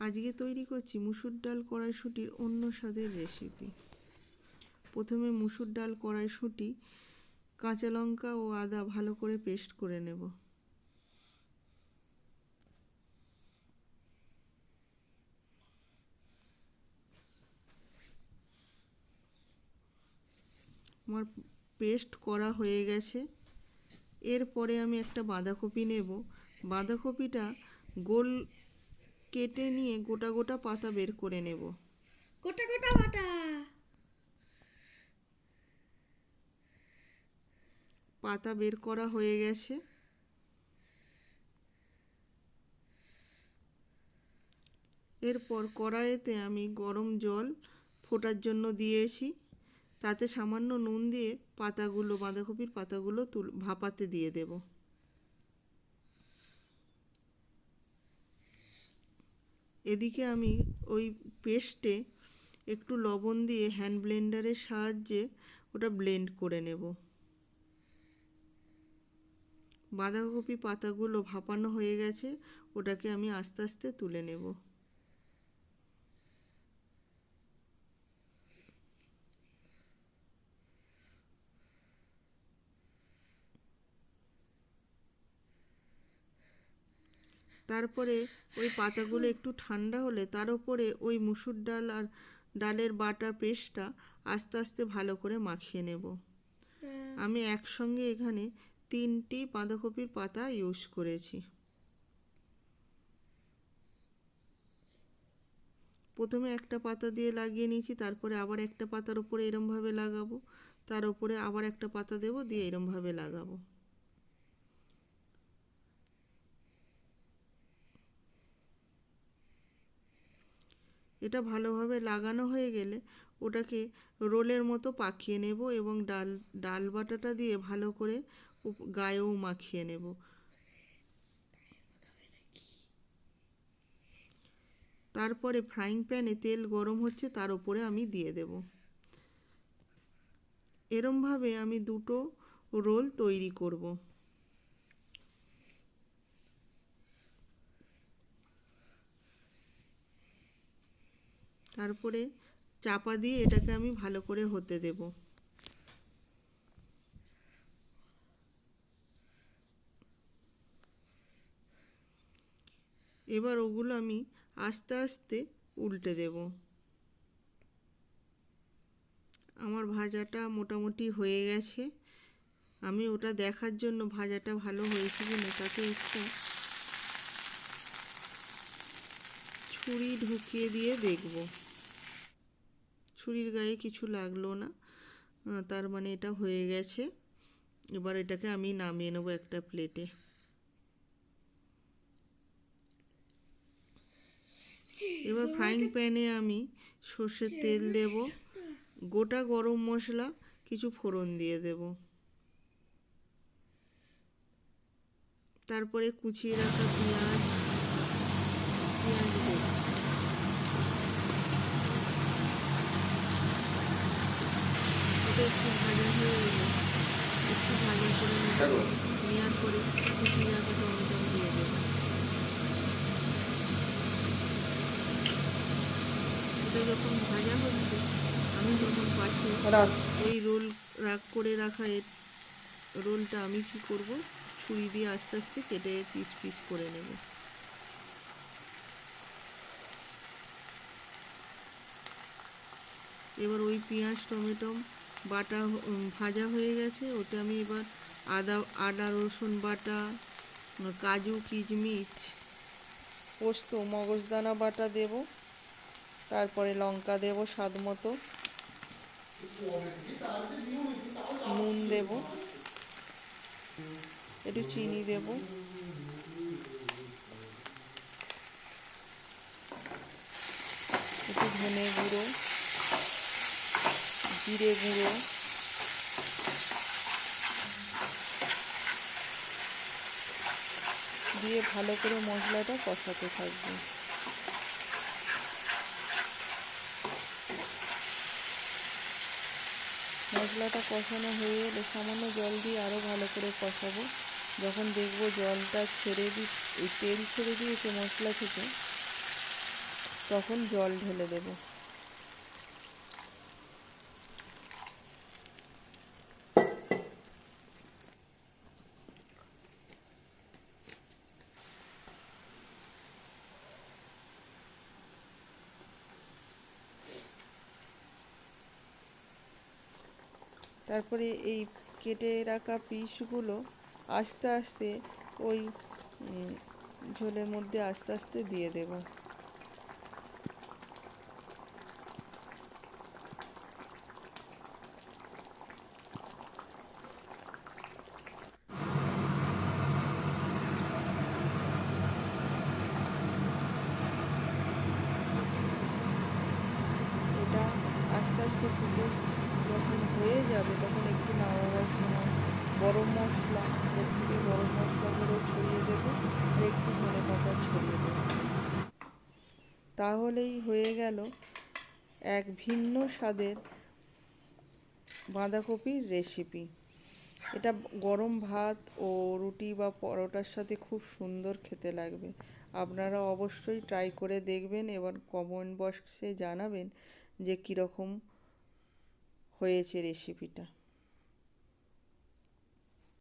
আজকে তৈরি করছি মুসুর ডাল কড়াইশুঁটির অন্য স্বাদের রেসিপি প্রথমে মুসুর ডাল কড়াইশুঁটি, কাঁচা লঙ্কা ও আদা ভালো করে পেস্ট করে নেব। আমার পেস্ট করা হয়ে গেছে। এরপরে আমি একটা বাঁধাকপি নেব। বাঁধাকপিটা গোল কেটে নিয়ে গোটা গোটা পাতা বের করে নেব। গোটা গোটা বাটা পাতা বের করা হয়ে গেছে। এরপর কড়াইতে আমি গরম জল ফোটার জন্য দিয়েছি। তাতে সামান্য নুন দিয়ে পাতাগুলো বাঁধাকপির পাতাগুলো তুল ভাপাতে দিয়ে দেব। এদিকে আমি ওই পেস্টে একটু লবণ দিয়ে হ্যান্ড ব্লেন্ডারের সাহায্যে ওটা ব্লেন্ড করে নেব। বাঁধাকপি পাতাগুলো ভাপানো হয়ে গেছে, ওটাকে আমি আস্তে আস্তে তুলে নেব। তারপরে ওই পাতাগুলো একটু ঠান্ডা হলে তার উপরে ওই মুসুর ডাল আর ডালের বাটা পেস্টটা আস্তে আস্তে ভালো করে মাখিয়ে নেব। আমি একসঙ্গে এখানে তিনটি বাঁধাকপির পাতা ইউজ করেছি। প্রথমে একটা পাতা দিয়ে লাগিয়ে নিয়েছি তারপরে আবার একটা পাতার উপরে এরমভাবে লাগাবো তার উপরে আবার একটা পাতা দেবো দিয়ে এরমভাবে লাগাবো। এটা ভালোভাবে লাগানো হয়ে গেলে ওটাকে রোলের মতো পাকিয়ে নেব এবং ডাল ডাল বাটাটা দিয়ে ভালো করে গায়েও মাখিয়ে নেব। তারপরে ফ্রাইং প্যানে তেল গরম হচ্ছে, তার উপরে আমি দিয়ে দেব। এরমভাবে আমি দুটো রোল তৈরি করব। তারপরে চাপা দিয়ে এটাকে আমি ভালো করে হতে দেব। এবার ওগুলো আমি আস্তে আস্তে উল্টে দেব। আমার ভাজাটা মোটামুটি হয়ে গেছে। আমি ওটা দেখার জন্য ভাজাটা ভালো হয়েছে কি না তাতে একটা ছুরি ঢুকিয়ে দিয়ে দেখব। ছুরির গায়ে কিছু লাগল না। তার মানে এটা হয়ে গেছে। এবার এটাকে আমি নামিয়ে নেব একটা প্লেটে। এবার ফ্রাইং প্যানে আমি সর্ষের তেল দেব। গোটা গরম মশলা কিছু ফোড়ন দিয়ে দেব। তারপরে কুচিয়ে রাখা পেঁয়াজ পেঁয়াজ দেব। একটু ভাজা হয়ে একটু ভাজা করে নেওয়ার পরে রাখা টমেটো দিয়ে দেবো। এটা যখন ভাজা হচ্ছে আমি তখন পাশে ওই রোল রাগ করে রাখা রোলটা আমি কি করব? ছুরি দিয়ে আস্তে আস্তে কেটে পিস পিস করে নেব। এবার ওই পেঁয়াজ টমেটো বাটা ভাজা হয়ে গেছে। ওতে আমি এবার আদা আদা, রসুন বাটা কাজু, কিশমিশ, পোস্ত, মগজদানা বাটা দেব। তারপরে লঙ্কা দেব স্বাদ মতো। নুন দেব। একটু চিনি দেব। একটু ধনে গুঁড়ো। জিরে গুঁড়ো। দিয়ে ভালো করে মশলাটা কষাতে থাকবে। মশলাটা কষানো হয়ে এলে সামান্য জল দিয়ে আরও ভালো করে কষাবো। যখন দেখব জলটা ছেড়ে দি, তেল ছেড়ে দিয়েছে মশলা থেকে, তখন জল ঢেলে দেব। তারপরে এই কেটে রাখা পিসগুলো আস্তে আস্তে ওই ঝোলের মধ্যে আস্তে আস্তে দিয়ে দেব। এটা আস্তে আস্তে যখন হয়ে যাবে, তখন একটু নামাবার সময় গরম মশলা, এর থেকে গরম মশলাগুলো ছড়িয়ে দেবো, আর একটু ধনে পাতা ছড়িয়ে দেবো। তাহলেই হয়ে গেল এক ভিন্ন স্বাদের বাঁধাকপির রেসিপি এটা গরম ভাত ও রুটি বা পরোটার সাথে খুব সুন্দর খেতে লাগবে। আপনারা অবশ্যই ট্রাই করে দেখবেন এবার কমেন্ট বক্সে জানাবেন যে কীরকম হয়েছে রেসিপিটা